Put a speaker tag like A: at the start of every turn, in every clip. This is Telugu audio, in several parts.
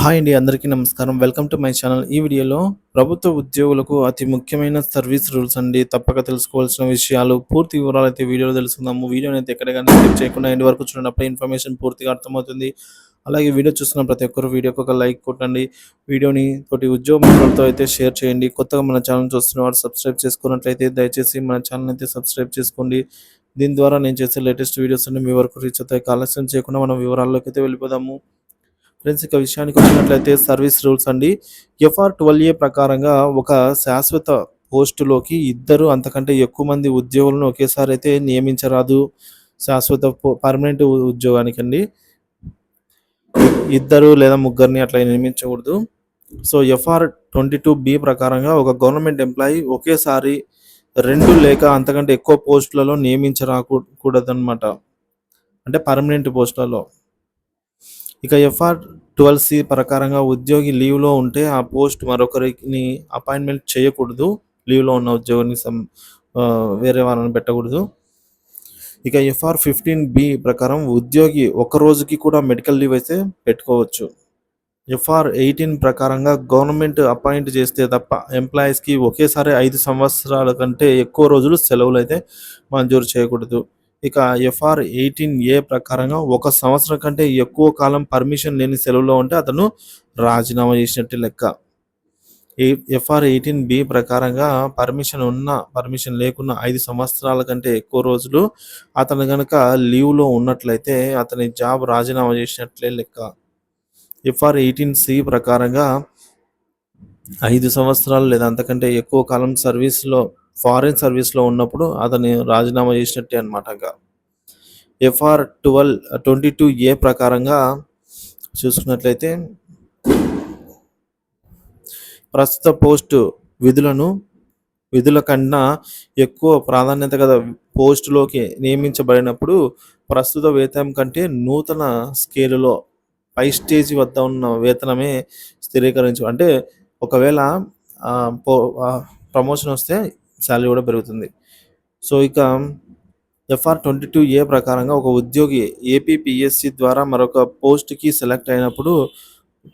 A: హాయ్ అండి అందరికీ నమస్కారం. Welcome to my channel. ఈ వీడియోలో ప్రభుత్వ ఉద్యోగులకు అతి ముఖ్యమైన సర్వీస్ రూల్స్ అండి. తప్పక తెలుసుకోవాల్సిన విషయాలు పూర్తి వివరాలు అయితే వీడియోలో తెలుసుకుందాము. వీడియోని అయితే ఎక్కడైనా స్కిప్ చేయకుండా ఎండ్ వరకు చూడండి. ఇన్ఫర్మేషన్ పూర్తిగా అర్థమవుతుంది. అలాగే వీడియో చూస్తున్న ప్రతి ఒక్కరు వీడియోకి ఒక లైక్ కొట్టండి. వీడియోని తోటి ఉద్యోగ మిత్రులతో అయితే షేర్ చేయండి. కొత్తగా మన ఛానల్ చూస్తున్న వారు సబ్స్క్రైబ్ చేసుకున్నట్లయితే దయచేసి మన ఛానల్ అయితే సబ్స్క్రైబ్ చేసుకోండి. దీని ద్వారా నేను చేసే లేటెస్ట్ వీడియోస్ అన్ని మీ వరకు రీచ్ అవుతాయి. ఆలస్యం చేయకుండా మనం వివరాల్లోకి అయితే వెళ్ళిపోదాము. ఫ్రెండ్స్ ఇక విషయానికి వచ్చినట్లయితే సర్వీస్ రూల్స్ అండి. ఎఫ్ఆర్ ట్వెల్వ్ ఏ ప్రకారంగా ఒక శాశ్వత పోస్టులోకి ఇద్దరు అంతకంటే ఎక్కువ మంది ఉద్యోగులను ఒకేసారి అయితే నియమించరాదు. శాశ్వత పర్మనెంట్ ఉద్యోగానికి అండి ఇద్దరు లేదా ముగ్గురిని అట్లా నియమించకూడదు. So FR twenty two B ప్రకారంగా ఒక గవర్నమెంట్ ఎంప్లాయీ ఒకేసారి రెండు లేక అంతకంటే ఎక్కువ పోస్టులలో నియమించరాకూడదన్నమాట అంటే పర్మనెంట్ పోస్టులలో. ఇక ఎఫ్ఆర్ ట్వెల్వ్ సి ప్రకారంగా ఉద్యోగి లీవ్లో ఉంటే ఆ పోస్ట్ మరొకరిని అపాయింట్మెంట్ చేయకూడదు. లీవ్లో ఉన్న ఉద్యోగిని సం వేరే వాళ్ళని పెట్టకూడదు. ఇక ఎఫ్ఆర్ ఫిఫ్టీన్ బి ప్రకారం ఉద్యోగి ఒక రోజుకి కూడా మెడికల్ లీవ్ అయితే పెట్టుకోవచ్చు. ఎఫ్ఆర్ ఎయిటీన్ ప్రకారంగా గవర్నమెంట్ అపాయింట్ చేస్తే తప్ప ఎంప్లాయీస్కి ఒకేసారి ఐదు సంవత్సరాల కంటే ఎక్కువ రోజులు సెలవులు అయితే మంజూరు చేయకూడదు. ఇక ఎఫ్ఆర్ ఎయిటీన్ ఏ ప్రకారంగా ఒక సంవత్సరం కంటే ఎక్కువ కాలం పర్మిషన్ లేని సెలవులో ఉంటే అతను రాజీనామా చేసినట్టు లెక్క. ఎఫ్ఆర్ ఎయిటీన్ బి ప్రకారంగా పర్మిషన్ ఉన్న పర్మిషన్ లేకున్న ఐదు సంవత్సరాల కంటే ఎక్కువ రోజులు అతను కనుక లీవ్లో ఉన్నట్లయితే అతని జాబ్ రాజీనామా చేసినట్లే లెక్క. ఎఫ్ఆర్ ఎయిటీన్ సి ప్రకారంగా ఐదు సంవత్సరాలు లేదా అంతకంటే ఎక్కువ కాలం సర్వీస్లో ఫారిన్ సర్వీస్లో ఉన్నప్పుడు అతని రాజీనామా చేసినట్టే అనమాట ఇంకా. FR twelve twenty two A ప్రకారంగా చూసుకున్నట్లయితే ప్రస్తుత పోస్టు విధులను విధుల కన్నా ఎక్కువ ప్రాధాన్యత గల పోస్టులోకి నియమించబడినప్పుడు ప్రస్తుత వేతనం కంటే నూతన స్కేలులో పై స్టేజ్ వద్ద ఉన్న వేతనమే స్థిరీకరించు అంటే ఒకవేళ ప్రమోషన్ వస్తే శాలరీ కూడా పెరుగుతుంది. సో ఇక ఎఫ్ఆర్ ట్వంటీ టూ ఏ ప్రకారంగా ఒక ఉద్యోగి ఏపీపీఎస్సి ద్వారా మరొక పోస్ట్కి సెలెక్ట్ అయినప్పుడు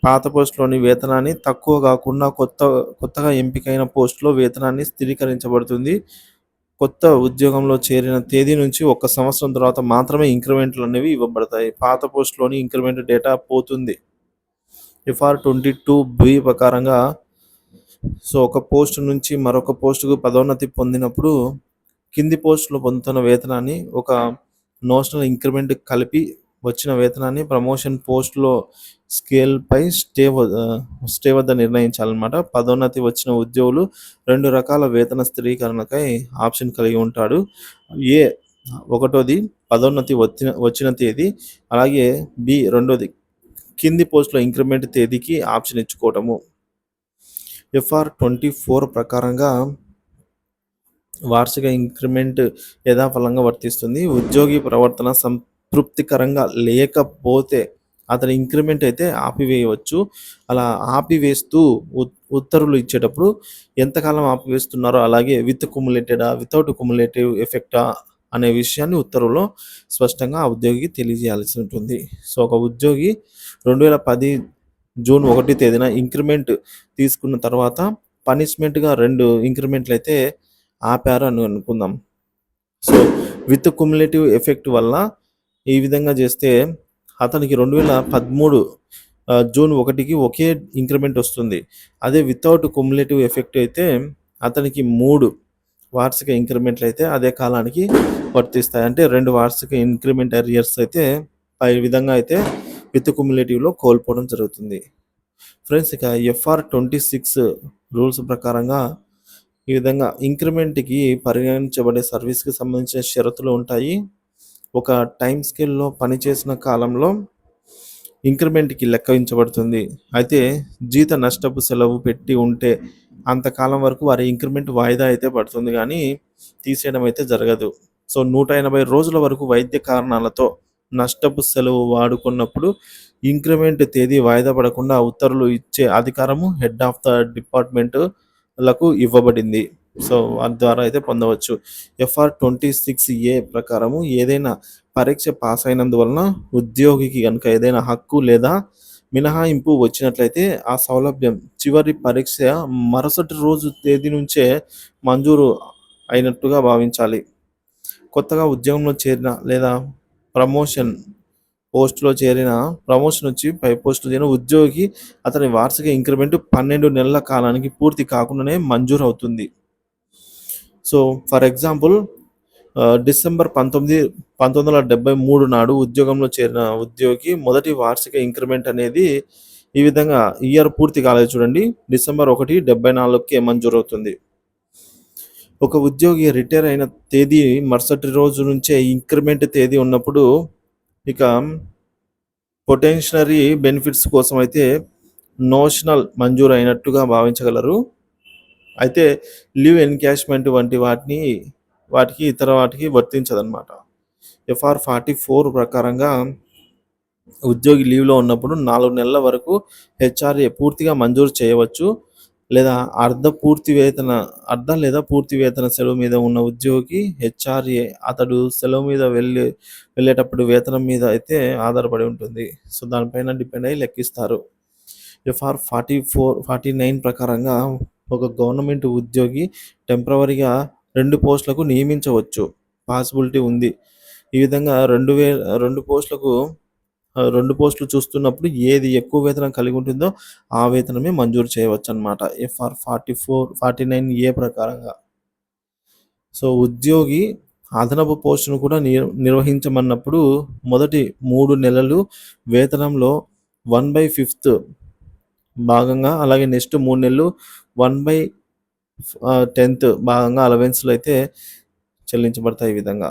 A: పాత పోస్టులోని వేతనాన్ని తక్కువ కాకుండా కొత్త కొత్తగా ఎంపికైన పోస్టులో వేతనాన్ని స్థిరీకరించబడుతుంది. కొత్త ఉద్యోగంలో చేరిన తేదీ నుంచి ఒక సంవత్సరం తర్వాత మాత్రమే ఇంక్రిమెంట్లు అనేవి ఇవ్వబడతాయి. పాత పోస్టులోని ఇంక్రిమెంట్ డేటా పోతుంది. ఎఫ్ఆర్ ట్వంటీ టూ బి ప్రకారంగా సో ఒక పోస్ట్ నుంచి మరొక పోస్టుకు పదోన్నతి పొందినప్పుడు కింది పోస్టులో పొందుతున్న వేతనాన్ని ఒక నోషనల్ ఇంక్రిమెంట్ కలిపి వచ్చిన వేతనాన్ని ప్రమోషన్ పోస్ట్లో స్కేల్పై స్టే స్టే వద్ద నిర్ణయించాలన్నమాట. పదోన్నతి వచ్చిన ఉద్యోగులు రెండు రకాల వేతన స్థిరీకరణకై ఆప్షన్ కలిగి ఉంటాడు. ఏ ఒకటోది పదోన్నతి వచ్చిన వచ్చిన తేదీ అలాగే బి రెండోది కింది పోస్టులో ఇంక్రిమెంట్ తేదీకి ఆప్షన్ ఇచ్చుకోవటము. ఎఫ్ఆర్ ట్వంటీ ఫోర్ ప్రకారంగా వార్షిక ఇంక్రిమెంట్ యథాఫలంగా వర్తిస్తుంది. ఉద్యోగి ప్రవర్తన సంతృప్తికరంగా లేకపోతే అతని ఇంక్రిమెంట్ అయితే ఆపివేయవచ్చు. అలా ఆపివేస్తూ ఉత్- ఉత్తర్వులు ఇచ్చేటప్పుడు ఎంతకాలం ఆపివేస్తున్నారో అలాగే విత్ కుములేటెడా వితౌట్ కుములేటివ్ ఎఫెక్టా అనే విషయాన్ని ఉత్తర్వులో స్పష్టంగా ఆ ఉద్యోగికి తెలియజేయాల్సి ఉంటుంది. సో ఒక ఉద్యోగి రెండు వేల పది జూన్ ఒకటి తేదీన ఇంక్రిమెంట్ తీసుకున్న తర్వాత పనిష్మెంట్గా రెండు ఇంక్రిమెంట్లు అయితే ఆపారు అని అనుకుందాం. సో విత్ కుమ్యులేటివ్ ఎఫెక్ట్ వల్ల ఈ విధంగా చేస్తే అతనికి రెండు వేల పదమూడు జూన్ ఒకటికి ఒకే ఇంక్రిమెంట్ వస్తుంది. అదే వితౌట్ కుమ్యులేటివ్ ఎఫెక్ట్ అయితే అతనికి మూడు వార్షిక ఇంక్రిమెంట్లు అయితే అదే కాలానికి వర్తిస్తాయి. అంటే రెండు వార్షిక ఇంక్రిమెంట్ అరియర్స్ అయితే పై విధంగా అయితే విత్ కుమ్యులేటివ్లో కోల్పోవడం జరుగుతుంది. ఫ్రెండ్స్ ఇక ఎఫ్ఆర్ ట్వంటీ సిక్స్ రూల్స్ ప్రకారంగా ఈ విధంగా ఇంక్రిమెంట్కి పరిగణించబడే సర్వీస్కి సంబంధించిన షరతులు ఉంటాయి. ఒక టైం స్కేల్లో పనిచేసిన కాలంలో ఇంక్రిమెంట్కి లెక్కించబడుతుంది అయితే జీత నష్టపు సెలవు పెట్టి ఉంటే అంతకాలం వరకు వారి ఇంక్రిమెంట్ వాయిదా అయితే పడుతుంది కానీ తీసేయడం అయితే జరగదు. సో నూట ఎనభై రోజుల వరకు వైద్య కారణాలతో నష్టపు సెలవు వాడుకున్నప్పుడు ఇంక్రిమెంట్ తేదీ వాయిదా పడకుండా ఉత్తర్వులు ఇచ్చే అధికారము హెడ్ ఆఫ్ ద డిపార్ట్మెంట్లకు ఇవ్వబడింది. సో వారి ద్వారా అయితే పొందవచ్చు. ఎఫ్ఆర్ ట్వంటీ సిక్స్ ఏ ప్రకారము ఏదైనా పరీక్ష పాస్ అయినందువలన ఉద్యోగికి కనుక ఏదైనా హక్కు లేదా మినహాయింపు వచ్చినట్లయితే ఆ సౌలభ్యం చివరి పరీక్ష మరుసటి రోజు తేదీ నుంచే మంజూరు అయినట్టుగా భావించాలి. కొత్తగా ఉద్యోగంలో చేరిన లేదా ప్రమోషన్ పోస్టులో చేరిన ప్రమోషన్ వచ్చి పై పోస్టులో చేరిన ఉద్యోగి అతని వార్షిక ఇంక్రిమెంట్ పన్నెండు నెలల కాలానికి పూర్తి కాకుండానే మంజూరు అవుతుంది. సో ఫర్ ఎగ్జాంపుల్ డిసెంబర్ పంతొమ్మిది పంతొమ్మిది వందల డెబ్బై మూడు నాడు ఉద్యోగంలో చేరిన ఉద్యోగి మొదటి వార్షిక ఇంక్రిమెంట్ అనేది ఈ విధంగా ఇయర్ పూర్తి కాలేదు చూడండి. డిసెంబర్ ఒకటి డెబ్బై నాలుగుకే మంజూరు అవుతుంది ఒక ఉద్యోగి రిటైర్ అయిన తేదీ మరుసటి రోజు నుంచే ఇంక్రిమెంట్ తేదీ ఉన్నప్పుడు ఇక పొటెన్షనరీ బెనిఫిట్స్ కోసం అయితే నోషనల్ మంజూరు అయినట్టుగా భావించగలరు. అయితే లీవ్ ఎన్కాష్మెంట్ వంటి వాటిని వాటికి ఇతర వాటికి వర్తించదనమాట ఎఫ్ఆర్ ఫార్టీ ఫోర్ ప్రకారంగా ఉద్యోగి లీవ్లో ఉన్నప్పుడు నాలుగు నెలల వరకు హెచ్ఆర్ఏ పూర్తిగా మంజూరు చేయవచ్చు. లేదా అర్ధ పూర్తి వేతన అర్ధ లేదా పూర్తి వేతన సెలవు మీద ఉన్న ఉద్యోగి హెచ్ఆర్ఏ అతడు సెలవు మీద వెళ్ళి వెళ్ళేటప్పుడు వేతనం మీద అయితే ఆధారపడి ఉంటుంది. సో దానిపైన డిపెండ్ అయ్యి లెక్కిస్తారు. FR forty four forty nine ప్రకారంగా ఒక గవర్నమెంట్ ఉద్యోగి టెంపరవరీగా రెండు పోస్టులకు నియమించవచ్చు. పాసిబిలిటీ ఉంది. ఈ విధంగా రెండు వే రెండు పోస్టులకు రెండు పోస్టులు చూస్తున్నప్పుడు ఏది ఎక్కువ వేతనం కలిగి ఉంటుందో ఆ వేతనమే మంజూరు చేయవచ్చు అనమాట FR forty four forty nine A ప్రకారంగా. సో ఉద్యోగి అదనపు పోస్టును కూడా నిర్వహించమన్నప్పుడు మొదటి మూడు నెలలు వేతనంలో వన్ బై ఫిఫ్త్ భాగంగా అలాగే నెక్స్ట్ మూడు నెలలు వన్ బై టెన్త్ భాగంగా అలవెన్స్లు అయితే చెల్లించబడతాయి ఈ విధంగా.